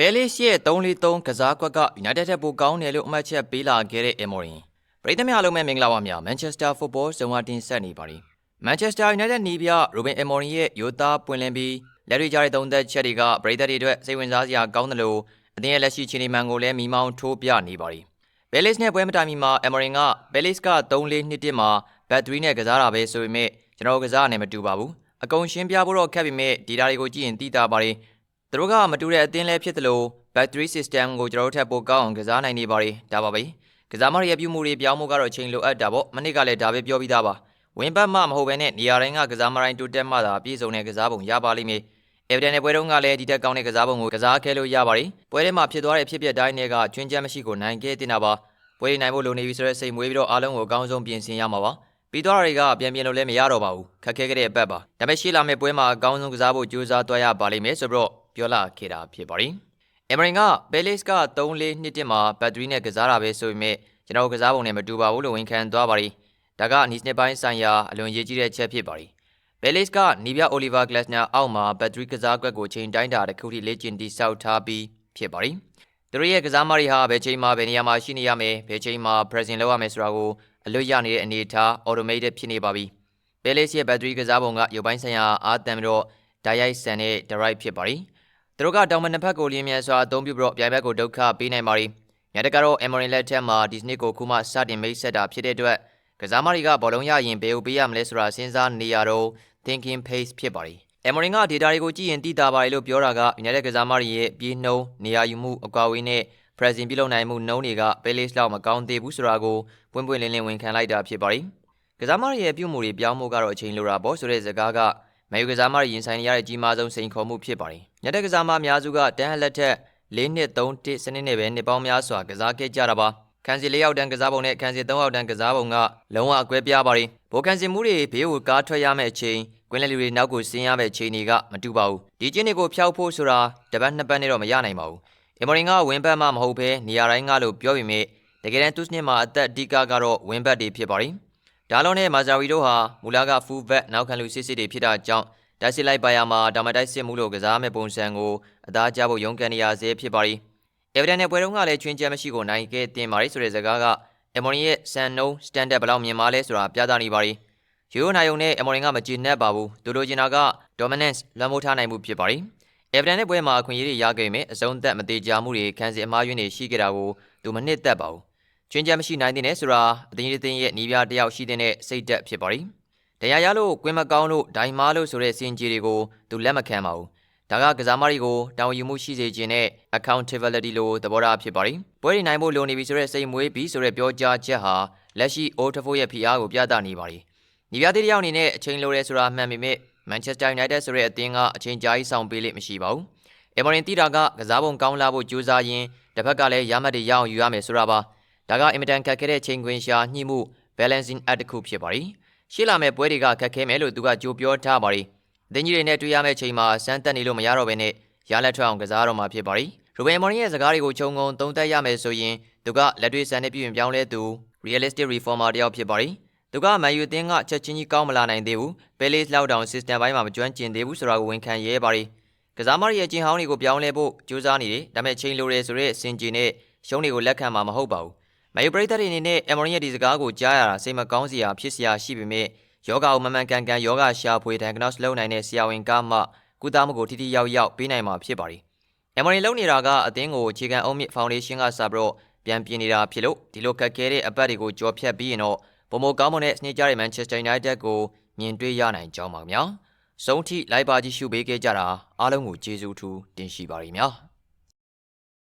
ဘဲလစ်ရဲ့343ကစားကွက်က United ထက်ပိုကောင်းတယ်လို့အမှတ်ချက်ပေးလာခဲ့တဲ့ Emorin ပရိသတ်များအားလုံးပဲမင်္ဂလာပါများ Manchester Football ဇုံဝတင်ဆက်နေပါပြီ Manchester United နီးပြ Ruben Emorin ရဲ့ရိုသားပွင့်လင်းပြီးလက်တွေ့ကြတဲ့သုံးသက်ချက်တွေကပရိသတ်တွေအတွက်စိတ်ဝင်စားစရာကောင်းတယ်လို့အသင်းရဲ့လက်ရှိခြေနေမှန်ကိုလည်းမိမောင်းထိုးပြနေပါပြီဘဲလစ်နဲ့ပွဲမတိုင်မီမှာ Emorin ကဘဲလစ်က3-4-2မှာ battery နဲ့ကစားတာပဲဆိုပေမဲ့ကျွန်တော်ကစားနေမတူပါဘူးအကုန်ရှင်းပြဖို့တော့ခက်ပေမဲ့ဒီတာတွေကိုကြည့်ရင်သိတာပါရင် သူတို့ကမတူတဲ့အသင်းလဲဖြစ်တယ်လို့ battery system ကိုကျွန်တော်တို့ထပ်ပိုကောင်းအောင်ကစားနိုင်နေပါ रे ဒါပါပဲကစားမတွေရဲ့ပြုမှုတွေပြောင်းမှုကတော့ချိန်လိုအပ်တာပေါ့မနစ်ကလည်းဒါပဲပြောပြီးသားပါဝင်ပတ်မှမဟုတ်ဘဲနဲ့နေရာတိုင်းကကစားမတိုင်းတိုးတက်မှသာပြည့်စုံတဲ့ကစားပုံရပါလိမ့်မယ်အေဗဒန်ရဲ့ပွဲတုန်းကလည်းဒီတက်ကောင်းတဲ့ကစားပုံကိုကစားခဲ့လို့ရပါ रे ပွဲထဲမှာဖြစ်သွားတဲ့အဖြစ်အပျက်တိုင်းတွေကကျွင်းချက်မရှိကိုနိုင်ခဲ့တင်တာပါပွဲတွေနိုင်ဖို့လိုနေပြီဆိုတဲ့စိတ်မွေးပြီးတော့အားလုံးကိုအကောင်းဆုံးပြင်ဆင်ရမှာပါပြီးတော့တွေကပြန်ပြင်လို့လည်းမရတော့ပါဘူးခက်ခဲခဲ့တဲ့အပတ်ပါဒါပေမဲ့ရှေ့လာမယ့်ပွဲမှာအကောင်းဆုံးကစားဖို့ကြိုးစားသွားရပါလိမ့်မယ်ဆိုပြီးတော့ ပြောလာခဲ့တာဖြစ်ပါတယ်အမရင်ကဘဲလစ်က3-4နှစ်တက်မှာဘက်ထရီနဲ့ကစားတာပဲဆိုပေမဲ့ကျွန်တော်ကစားပုံနဲ့မတူပါဘူးလို့ဝန်ခံသွားပါတယ်ဒါကနီစနစ်ပိုင်းဆိုင်ရာအလွန်ရေးကြီးတဲ့ချက်ဖြစ်ပါတယ်ဘဲလစ်ကနီးပြအိုလီဗာဂလက်နာအောက်မှာဘက်ထရီကစားကွက်ကိုချိန်တိုင်းတာတစ်ခုထိလေ့ကျင့်တည်ဆောက်ထားပြီးဖြစ်ပါတယ်သူတို့ရဲ့ကစားမတွေဟာဘယ်ချိန်မှာဘယ်နေရာမှာရှိနေရမယ်ဘယ်ချိန်မှာ present လုပ်ရမယ်ဆိုတာကိုအလွတ်ရနေတဲ့အနေအထား automated ဖြစ်နေပါပြီ။ဘဲလေးရဲ့ဘက်ထရီကစားပုံကရုပ်ပိုင်းဆိုင်ရာအားတန်ပြီးတော့ဓာတ်ရိုက်ဆန်တဲ့ drive ဖြစ်ပါရီ။ သူတို့ကတောင်မနှစ်ဖက်ကိုလင်းမြန်စွာအသုံးပြုပြီးတော့ပြိုင်ဘက်ကိုဒုက္ခပေးနိုင်ပါရီ။ညတကတော့ Emery လက်ထက်မှာဒီစနစ်ကိုခုမှစတင်မိတ်ဆက်တာဖြစ်တဲ့အတွက်ကစားမတွေကဘောလုံးရရင်ဘယ်ကိုပေးရမလဲဆိုတာစဉ်းစားနေရတော့ thinking pace ဖြစ်ပါရီ။ Emery က data တွေကိုကြည့်ရင်သိတာပါလေလို့ပြောတာက United ကစားမတွေရဲ့ပြေးနှုံးနေရာယူမှုအကွာအဝေးနဲ့ present ပြုလုပ်နိုင်မှုနှုံးတွေက Palace လောက်မကောင်းသေးဘူးဆိုတာကိုပွင့်ပွင့်လင်းလင်းဝန်ခံလိုက်တာဖြစ်ပါတယ်။ကစားမတွေရဲ့ပြုမှုတွေပြောင်းမှုကတော့အချိန်လိုတာပေါ့ဆိုတဲ့စကားက မဲယူကစားမတွေရင်ဆိုင်ရတဲ့ကြီးမားဆုံးစိန်ခေါ်မှုဖြစ်ပါတယ်။ညတက်ကစားမအများစုကတန်းဟလက်ထက်၄နှစ်၃တစ်စနစ်နဲ့ပဲနှစ်ပေါင်းများစွာကစားခဲ့ကြတာပါ။ခန်းစီ၄ယောက်တန်းကစားပုံနဲ့ခန်းစီ၃ယောက်တန်းကစားပုံကလုံးဝအကွဲပြားပါတယ်။ဘိုကန်စီမှုတွေဘေးကိုကားထွက်ရမယ့်အချိန်ကွင်းလက်လူတွေနောက်ကိုဆင်းရမယ့်အချိန်တွေကမတူပါဘူး။ဒီကျင်းတွေကိုဖျောက်ဖို့ဆိုတာတပတ်နှစ်ပတ်နဲ့တော့မရနိုင်ပါဘူး။အမေရိကန်ကဝင်းဘတ်မှမဟုတ်ဘဲနေရာတိုင်းကလို့ပြောပေမဲ့တကယ်တမ်းသူ့စနစ်မှာအသက်အဓိကကတော့ဝင်းဘတ်တွေဖြစ်ပါတယ်။ ဒါလုံးနဲ့မာဇာဝီတို့ဟာမူလာကဖူးဘက်နောက်ခံလူစစ်စစ်တွေဖြစ်တာကြောင့်တိုက်စစ်လိုက်ပါရမှာဒါမတိုက်စစ်မှုလို့ကစားမဲ့ပုံစံကိုအသားကျဖို့ရုန်းကန်နေရစေဖြစ်ပါတယ်။အေဗဒန်နဲ့ပွဲတုန်းကလည်းချွင်းချက်မရှိကိုနိုင်ခဲ့တင်ပါတယ်ဆိုတဲ့စကားကအမေရိရဲ့စန်နှုံးစတန်ဒတ်ဘယ်လောက်မြင်မာလဲဆိုတာပြသနေပါတယ်။ယူရိုနိုင်ုံနဲ့အမေရိကမကြည်နပ်ပါဘူး။ဒိုလိုဂျင်နာက dominance လွှမ်းမိုးထားနိုင်မှုဖြစ်ပါတယ်။အေဗဒန်နဲ့ပွဲမှာအခွင့်အရေးတွေရခဲ့ပေမဲ့အစုံသက်မသေးကြမှုတွေခံစီအမှားယွင်းတွေရှိခဲ့တာကိုသူမနှစ်သက်ပါဘူး။ ကျွင်းချက်မရှိနိုင်တဲ့နဲ့ဆိုတာအသင်းအသင်းရဲ့နီးပြားတယောက်ရှိတဲ့စိတ်သက်ဖြစ်ပါရီ။တရားရလို့ကွင်းမကောင်းလို့ဒိုင်မာလို့ဆိုတဲ့စင်ကြီးတွေကိုသူလက်မခံပါဘူး။ဒါကကစားမတွေကိုတာဝန်ယူမှုရှိစေခြင်းနဲ့ accountability လို့သဘောထားဖြစ်ပါရီ။ပွဲတွေနိုင်ဖို့လိုနေပြီဆိုတဲ့စိတ်မွေးပြီးဆိုတဲ့ပြောကြားချက်ဟာလက်ရှိ Old Trafford ရဲ့ဖိအားကိုပြသနေပါရီ။နီးပြားတယောက်အနေနဲ့အချိန်လိုတယ်ဆိုတာမှန်ပေမဲ့ Manchester United ဆိုတဲ့အသင်းကအချိန်ကြာကြီးဆောင်ပေးလိမ့်မရှိပါဘူး။အမေရိန်တီတာကကစားပုံကောင်းလာဖို့ကြိုးစားရင်းတစ်ဖက်ကလည်းရမတ်တွေရအောင်ယူရမယ်ဆိုတာပါ။ ဒါကအင်မတန်ခက်ခဲတဲ့ချိန်ခွင်ရှာညှိမှု balancing act တစ်ခုဖြစ်ပါရီ။ရှေ့လာမယ့်ပွဲတွေကခက်ခဲမယ်လို့သူကကြိုပြောထားပါရီ။အသင်းကြီးတွေနဲ့တွေ့ရမယ့်ချိန်မှာစမ်းတက်နေလို့မရတော့ဘဲနဲ့ရလက်ထွက်အောင်ကစားတော့မှာဖြစ်ပါရီ။ရူဘယ်မော်ရင်ရဲ့စကားတွေကိုခြုံငုံသုံးသပ်ရမယ်ဆိုရင်သူကလက်တွေ့စံနဲ့ပြည်ရင်ပြောင်းလဲသူ realistic reformer တယောက်ဖြစ်ပါရီ။သူကမန်ယူအသင်းကချက်ချင်းကြီးကောင်းမလာနိုင်သေးဘူး။ Palace lockdown system ဘိုင်းမှာမကျွမ်းကျင်သေးဘူးဆိုတာကိုဝန်ခံရဲပါရီ။ကစားမတွေရဲ့ကျင်ဟောင်းတွေကိုပြောင်းလဲဖို့ကြိုးစားနေတယ်။ဒါပေမဲ့ချိန်လိုတယ်ဆိုတဲ့စင်ကြီးနဲ့ရှုံးတွေကိုလက်ခံမှာမဟုတ်ပါဘူး။ မယူပရိသတ်တွေအနေနဲ့အမေရိရဲ့ဒီစကားကိုကြားရတာစိတ်မကောင်းစရာဖြစ်စရာရှိပေမဲ့ယောဂကိုမမှန်ကန်ကန်ယောဂရှာဖွေ diagnose လုပ်နိုင်တဲ့ဆရာဝန်ကမှကုသမှုကိုထိထိရောက်ရောက်ပေးနိုင်မှာဖြစ်ပါတယ်။အမေရိလုံနေတာကအသင်းကိုအခြေခံအုံးမြင့်ဖောင်ဒေးရှင်းကစပြီးတော့ပြန်ပြင်နေတာဖြစ်လို့ဒီလိုခက်ခဲတဲ့အပတ်တွေကိုကြော်ဖြတ်ပြီးရင်တော့ပုံမကောင်းမွန်တဲ့စနစ်ကြတဲ့ Manchester United ကိုမြင်တွေ့ရနိုင်ကြောင်းပါခင်ဗျာ။ဆုံးထိလိုက်ပါကြည့်ရှုပေးခဲ့ကြတာအားလုံးကိုကျေးဇူးထူးတင်ရှိပါရစေ။